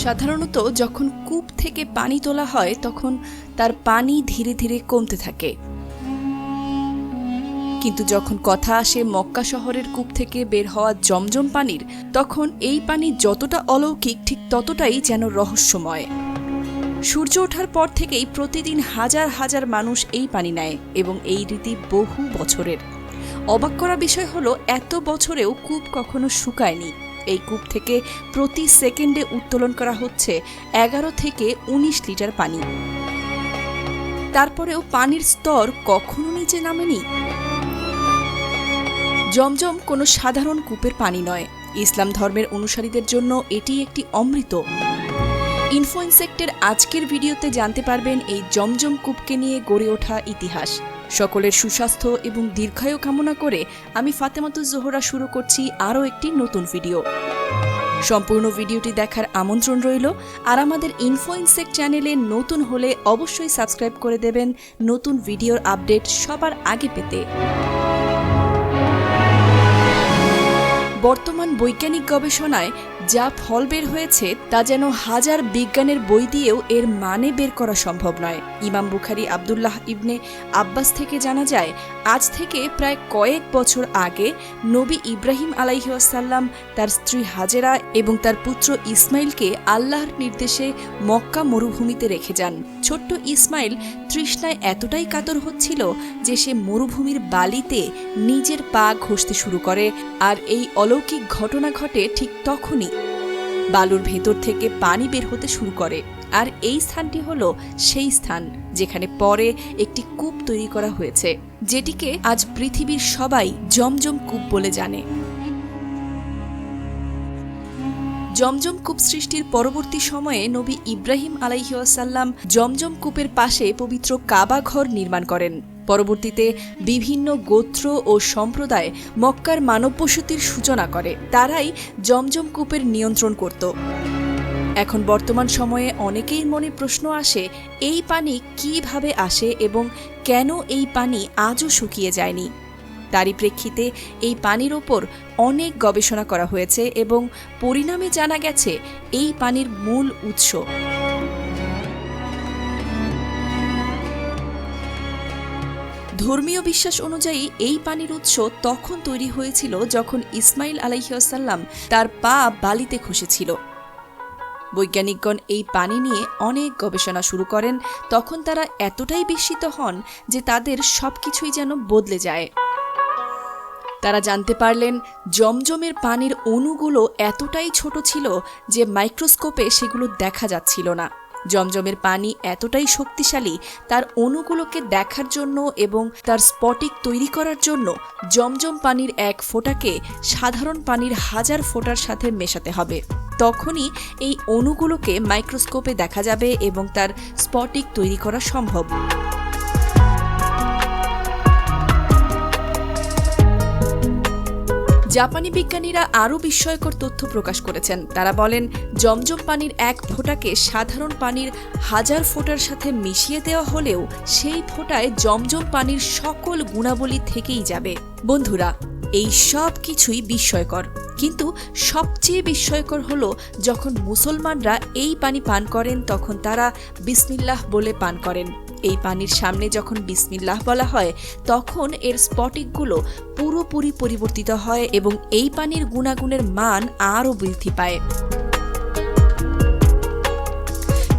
সাধারণত যখন কূপ থেকে পানি তোলা হয়, তখন তার পানি ধীরে ধীরে কমতে থাকে। কিন্তু যখন কথা আসে মক্কা শহরের কূপ থেকে বের হওয়া জমজম পানির, তখন এই পানি যতটা অলৌকিক, ঠিক ততটাই যেন রহস্যময়। সূর্য ওঠার পর থেকেই প্রতিদিন হাজার হাজার মানুষ এই পানি নেয় এবং এই রীতি বহু বছরের। অবাক করা বিষয় হলো, এত বছরেও কূপ কখনো শুকায়নি। এই কূপ থেকে প্রতি সেকেন্ডে উত্তোলন করা হচ্ছে এগারো থেকে ১৯ লিটার পানি। তারপরেও পানির স্তর কখনো নিচে নামেনি। জমজম কোনো সাধারণ কূপের পানি নয়। ইসলাম ধর্মের অনুসারীদের জন্য এটি একটি অমৃত। ইনফোইনসেক্টের আজকের ভিডিওতে জানতে পারবেন এই জমজম কূপকে নিয়ে গড়ে ওঠা ইতিহাস। সকলের সুস্বাস্থ্য এবং দীর্ঘায়ু কামনা করে আমি ফাতেমাতুজ জোহরা শুরু করছি আরও একটি নতুন ভিডিও। সম্পূর্ণ ভিডিওটি দেখার আমন্ত্রণ রইল আর আমাদের ইনফোইনসেক্ট চ্যানেলে নতুন হলে অবশ্যই সাবস্ক্রাইব করে দেবেন। নতুন ভিডিওর আপডেট সবার আগে পেতে। বর্তমান বৈজ্ঞানিক গবেষণায় যা ফল বের হয়েছে তা যেন হাজার বিজ্ঞানের বই দিয়েও এর মানে বের করা সম্ভব নয়। ইমাম বুখারি, আবদুল্লাহ ইবনে আব্বাস থেকে জানা যায়, আজ থেকে প্রায় কয়েক বছর আগে নবী ইব্রাহিম আলাইহাসাল্লাম তার স্ত্রী হাজেরা এবং তার পুত্র ইসমাইলকে আল্লাহর নির্দেশে মক্কা মরুভূমিতে রেখে যান। ছোট্ট ইসমাইল তৃষ্ণায় এতটাই কাতর হচ্ছিল যে সে মরুভূমির বালিতে নিজের পা ঘষতে শুরু করে, আর এই অলৌকিক ঘটনা ঘটে ঠিক তখনই। বালুর ভেতর থেকে পানি বের হতে শুরু করে। আর এই স্থানটি হলো সেই স্থান, যেখানে পরে একটি কূপ তৈরি করা হয়েছে, যেটিকে আজ পৃথিবীর সবাই জমজম কূপ বলে জানে। জমজম কূপ সৃষ্টির পরবর্তী সময়ে নবী ইব্রাহিম আলাইহাসাল্লাম জমজম কূপের পাশে পবিত্র কাবা ঘর নির্মাণ করেন। পরবর্তীতে বিভিন্ন গোত্র ও সম্প্রদায় মক্কার মানব বসতির সূচনা করে। তারাই জমজম কূপের নিয়ন্ত্রণ করত। এখন বর্তমান সময়ে অনেকেই মনে প্রশ্ন আসে, এই পানি কীভাবে আসে এবং কেন এই পানি আজও শুকিয়ে যায়নি? তারই প্রেক্ষিতে এই পানির ওপর অনেক গবেষণা করা হয়েছে এবং পরিণামে জানা গেছে এই পানির মূল উৎস। ধর্মীয় বিশ্বাস অনুযায়ী এই পানির উৎস তখন তৈরি হয়েছিল যখন ইসমাইল আলাইসাল্লাম তার পা বালিতে খসেছিল। বৈজ্ঞানিকগণ এই পানি নিয়ে অনেক গবেষণা শুরু করেন, তখন তারা এতটাই বিস্মিত হন যে তাদের সবকিছুই যেন বদলে যায়। তারা জানতে পারলেন জমজমের পানির অণুগুলো এতটাই ছোট ছিল যে মাইক্রোস্কোপে সেগুলো দেখা যাচ্ছিল না। জমজমের পানি এতটাই শক্তিশালী, তার অণুগুলোকে দেখার জন্য এবং তার স্পটিক তৈরি করার জন্য জমজম পানির এক ফোঁটাকে সাধারণ পানির হাজার ফোঁটার সাথে মেশাতে হবে। তখনই এই অণুগুলোকে মাইক্রোস্কোপে দেখা যাবে এবং তার স্পটিক তৈরি করা সম্ভব। জাপানি বিজ্ঞানীরা আরও বিস্ময়কর তথ্য প্রকাশ করেছেন। তারা বলেন, জমজম পানির এক ফোঁটাকে সাধারণ পানির হাজার ফোঁটার সাথে মিশিয়ে দেওয়া হলেও সেই ফোঁটায় জমজম পানির সকল গুণাবলী থেকেই যাবে। বন্ধুরা, এই সব কিছুই বিস্ময়কর। কিন্তু সবচেয়ে বিস্ময়কর হলো যখন মুসলমানরা এই পানি পান করেন, তখন তারা বিসমিল্লাহ বলে পান করেন। এই পানির সামনে যখন বিসমিল্লাহ বলা হয়, তখন এর স্পটিকগুলো পুরোপুরি পরিবর্তিত হয় এবং এই পানির গুণাগুণের মান আরও বৃদ্ধি পায়।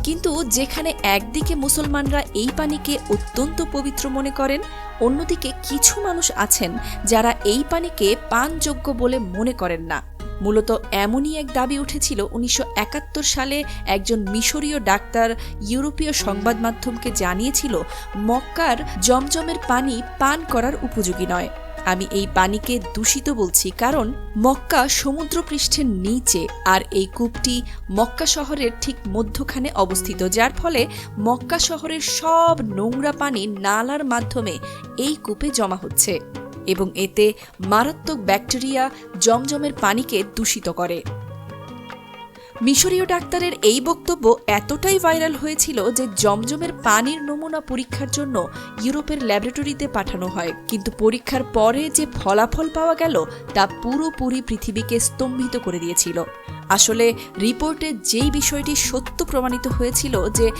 কিন্তু যেখানে একদিকে মুসলমানরা এই পানিকে অত্যন্ত পবিত্র মনে করেন, অন্যদিকে কিছু মানুষ আছেন যারা এই পানিকে পানযোগ্য বলে মনে করেন না। মূলত এমনই এক দাবি উঠেছিল উনিশশো একাত্তর সালে একজন মিশরীয় ডাক্তার ইউরোপীয় সংবাদ মাধ্যমকে জানিয়েছিল, মক্কার জমজমের পানি পান করার উপযোগী নয়। আমি এই পানিকে দূষিত বলছি কারণ মক্কা সমুদ্রপৃষ্ঠের নিচে আর এই কূপটি মক্কা শহরের ঠিক মধ্যখানে অবস্থিত, যার ফলে মক্কা শহরের সব নোংরা পানি নালার মাধ্যমে এই কূপে জমা হচ্ছে। এবং এতে মারাত্মক ব্যাকটেরিয়া জমজমের পানিকে দূষিত করে। মিশরীয় ডাক্তারের এই বক্তব্য এতটাই ভাইরাল হয়েছিল যে জমজমের পানির নমুনা পরীক্ষার জন্য ইউরোপের ল্যাবরেটরিতে পাঠানো হয়। কিন্তু পরীক্ষার পরে যে ফলাফল পাওয়া গেল, তা পুরোপুরি পৃথিবীকে স্তম্ভিত করে দিয়েছিল। আসলে রিপোর্টে যেই বিষয়টি সত্য প্রমাণিত হয়েছিল যে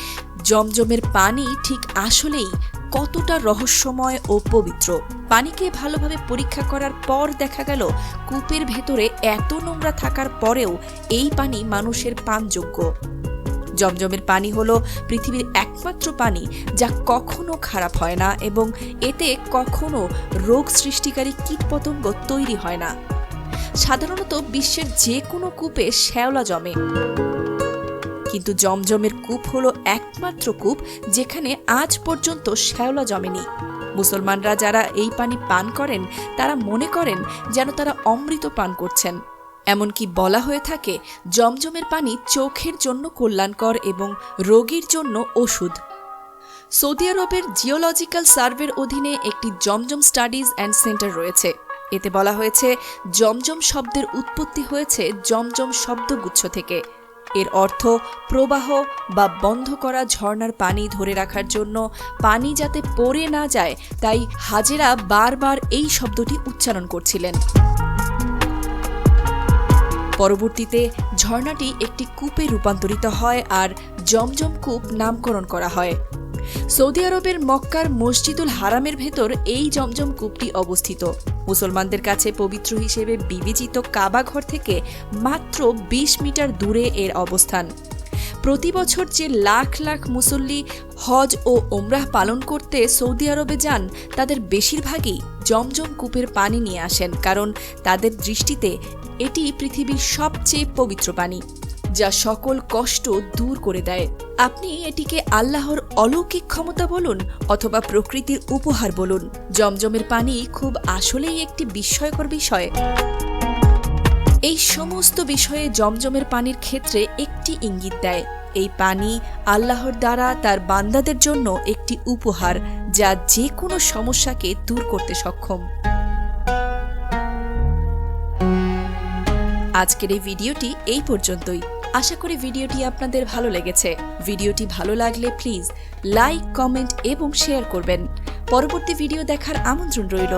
জমজমের পানি ঠিক আসলেই কতটা রহস্যময় ও পবিত্র। পানিকে ভালোভাবে পরীক্ষা করার পর দেখা গেল, কূপের ভেতরে এত নোংরা থাকার পরেও এই পানি মানুষের পানযোগ্য। জমজমের পানি হল পৃথিবীর একমাত্র পানি যা কখনো খারাপ হয় না এবং এতে কখনো রোগ সৃষ্টিকারী কীটপতঙ্গ তৈরি হয় না। সাধারণত বিশ্বের যে কোনো কূপে শ্যাওলা জমে। কিন্তু জমজমের কূপ হলো একমাত্র কূপ যেখানে আজ পর্যন্ত শ্যাওলা জমেনি। মুসলমানরা যারা এই পানি পান করেন, তারা মনে করেন যেন তারা অমৃত পান করছেন। এমনকি বলা হয়ে থাকে, জমজমের পানি চোখের জন্য কল্যাণকর এবং রোগীর জন্য ওষুধ। সৌদি আরবের জিওলজিক্যাল সার্ভের অধীনে একটি জমজম স্টাডিজ অ্যান্ড সেন্টার রয়েছে। এতে বলা হয়েছে, জমজম শব্দের উৎপত্তি হয়েছে জমজম শব্দগুচ্ছ থেকে। এর অর্থ প্রবাহ বা বন্ধ করা ঝর্ণার পানি ধরে রাখার জন্য পানি যাতে পড়ে না যায়, তাই হাজেরা বারবার এই শব্দটি উচ্চারণ করছিলেন। পরবর্তীতে ঝর্ণাটি একটি কূপে রূপান্তরিত হয় আর জমজম কূপ নামকরণ করা হয়। সৌদি আরবের মক্কার মসজিদুল হারামের ভেতর এই জমজম কূপটি অবস্থিত। মুসলমানদের কাছে পবিত্র হিসেবে বিবেচিত কাবা ঘর থেকে মাত্র ২০ মিটার দূরে এর অবস্থান। প্রতি বছর যে লাখ লাখ মুসল্লি হজ ও ওমরাহ পালন করতে সৌদি আরবে যান, তাদের বেশিরভাগই জমজম কূপের পানি নিয়ে আসেন, কারণ তাদের দৃষ্টিতে এটি পৃথিবীর সবচেয়ে পবিত্র পানি। যা সকল কষ্ট দূর করে দেয়। আপনি এটিকে আল্লাহর অলৌকিক ক্ষমতা বলুন অথবা প্রকৃতির উপহার বলুন। জমজমের পানি খুব আসলেই একটি বিস্ময়কর বিষয়। এই সমস্ত বিষয়ে জমজমের পানির ক্ষেত্রে একটি ইঙ্গিত দেয়। এই পানি আল্লাহর দ্বারা তার বান্দাদের জন্য একটি উপহার যা যে কোনো সমস্যাকে দূর করতে সক্ষম। আজকের এই ভিডিওটি এই পর্যন্তই। আশা করি ভিডিওটি আপনাদের ভালো লেগেছে। ভিডিওটি ভালো লাগলে প্লিজ লাইক, কমেন্ট এবং শেয়ার করবেন। পরবর্তী ভিডিও দেখার আমন্ত্রণ রইল।